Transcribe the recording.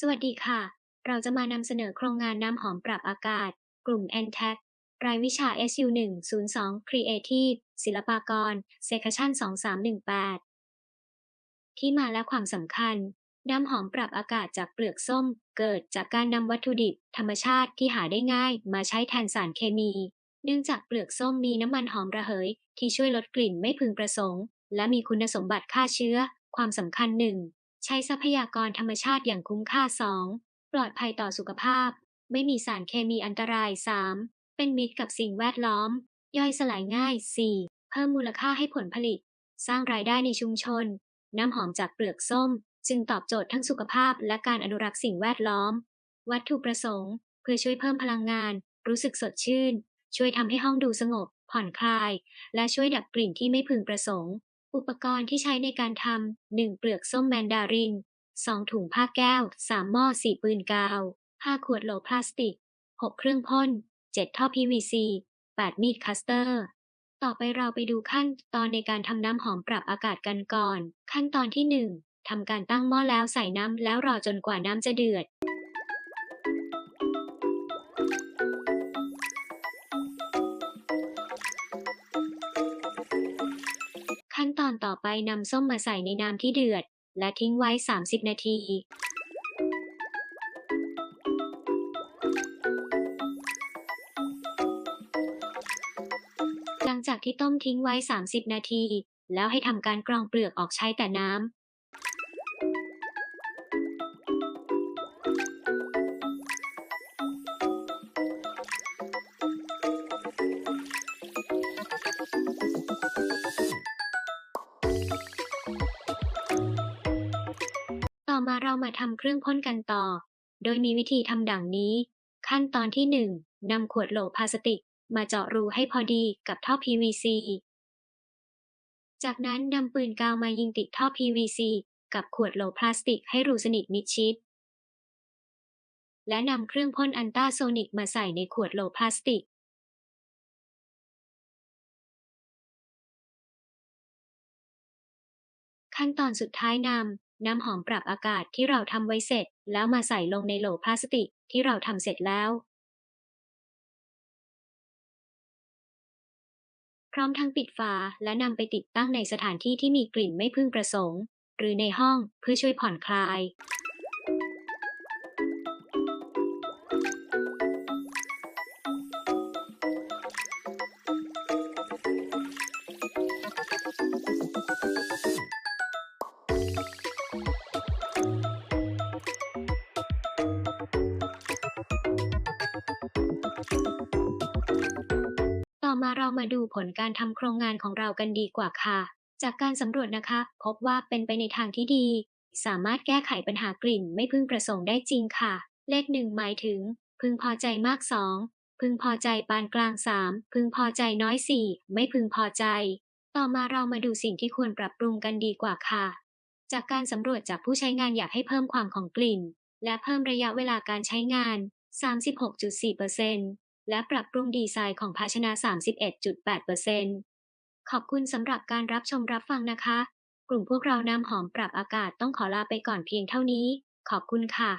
สวัสดีค่ะ เราจะมานำเสนอโครงงานน้ำหอมปรับอากาศ กลุ่ม n t a c รายวิชา SU1 02 Creative ศิลปากร Section 2318 ที่มาและความสำคัญ น้ำหอมปรับอากาศจากเปลือกส้ม เกิดจากการนำวัตถุดิบ ธรรมชาติที่หาได้ง่าย มาใช้แทนสารเคมี เนื่องจากเปลือกส้มมีน้ำมันหอมระเหย ที่ช่วยลดกลิ่นไม่พึงประสงค์ และมีคุณสมบัติฆ่าเชื้อ ความสำคัญหนึ่ง ใช้ทรัพยากรธรรมชาติอย่างคุ้มค่า 2. ปลอดภัยต่อสุขภาพ ไม่มีสารเคมีอันตราย 3. เป็นมิตรกับสิ่งแวดล้อม ย่อยสลายง่าย 4. เพิ่มมูลค่าให้ผลผลิต สร้างรายได้ในชุมชน น้ำหอมจากเปลือกส้ม จึงตอบโจทย์ทั้งสุขภาพและการอนุรักษ์สิ่งแวดล้อม วัตถุประสงค์ เพื่อช่วยเพิ่มพลังงาน รู้สึกสดชื่น ช่วยทำให้ห้องดูสงบ ผ่อนคลาย และช่วยดับกลิ่นที่ไม่พึงประสงค์ อุปกรณ์ที่ใช้ในการทำ 1. เปลือกส้มแมนดาริน 2. ถุงผ้าแก้ว 3. หม้อ4ปืนกาว 5. ขวดโหลพลาสติก 6. เครื่องพ่น 7. ท่อ PVC 8. มีดคัสเตอร์ ต่อไปเราไปดูขั้นตอนในการทำน้ำหอมปรับอากาศกันก่อน ขั้นตอนที่1ทำการตั้งหม้อแล้วใส่น้ำแล้วรอจนกว่าน้ำจะเดือด อนต่อไปนำส้มมาใส่ในน้ำที่เดือด และทิ้งไว้ 30 นาทีหลังจากที่ต้มทิ้งไว้ 30 นาที แล้วให้ทำการกรองเปลือกออกใช้แต่น้ มาเรามาทำเครื่องพ่นกันต่อ โดยมีวิธีทำดังนี้ ขั้นตอนที่1นำขวดโหลพลาสติก มาเจาะรูให้พอดีกับท่อ PVC จากนั้นนำปืนกาวมายิงติดท่อ PVC กับขวดโหลพลาสติกให้รูสนิทมิดชิด และนำเครื่องพ่นอันต้าโซนิกมาใส่ในขวดโหลพลาสติก ขั้นตอนสุดท้ายนำ น้ำหอมปรับอากาศที่เราทำไว้เสร็จ แล้วมาใส่ลงในโหลพลาสติกที่เราทำเสร็จแล้ว พร้อมทั้งปิดฝาและนำไปติดตั้งในสถานที่ที่มีกลิ่นไม่พึงประสงค์ หรือในห้องเพื่อช่วยผ่อนคลาย มาเรามาดูผลการทำโครงงานของเรากันดีกว่าค่ะ จากการสำรวจนะคะ พบว่าเป็นไปในทางที่ดี สามารถแก้ไขปัญหากลิ่นไม่พึงประสงค์ได้จริงค่ะ เลขหนึ่งหมายถึง พึงพอใจมาก2พึงพอใจปานกลาง3พึงพอใจน้อย4ไม่พึงพอใจ ต่อมาเรามาดูสิ่งที่ควรปรับปรุงกันดีกว่าค่ะ จากการสำรวจจากผู้ใช้งานอยากให้เพิ่มความของกลิ่น และเพิ่มระยะเวลาการใช้งาน 36.4% และปรับปรุงดีไซน์ของภาชนะ 31.8%ขอบคุณสำหรับการรับชมรับฟังนะคะ กลุ่มพวกเราน้ำหอมปรับอากาศต้องขอลาไปก่อนเพียงเท่านี้ ขอบคุณค่ะ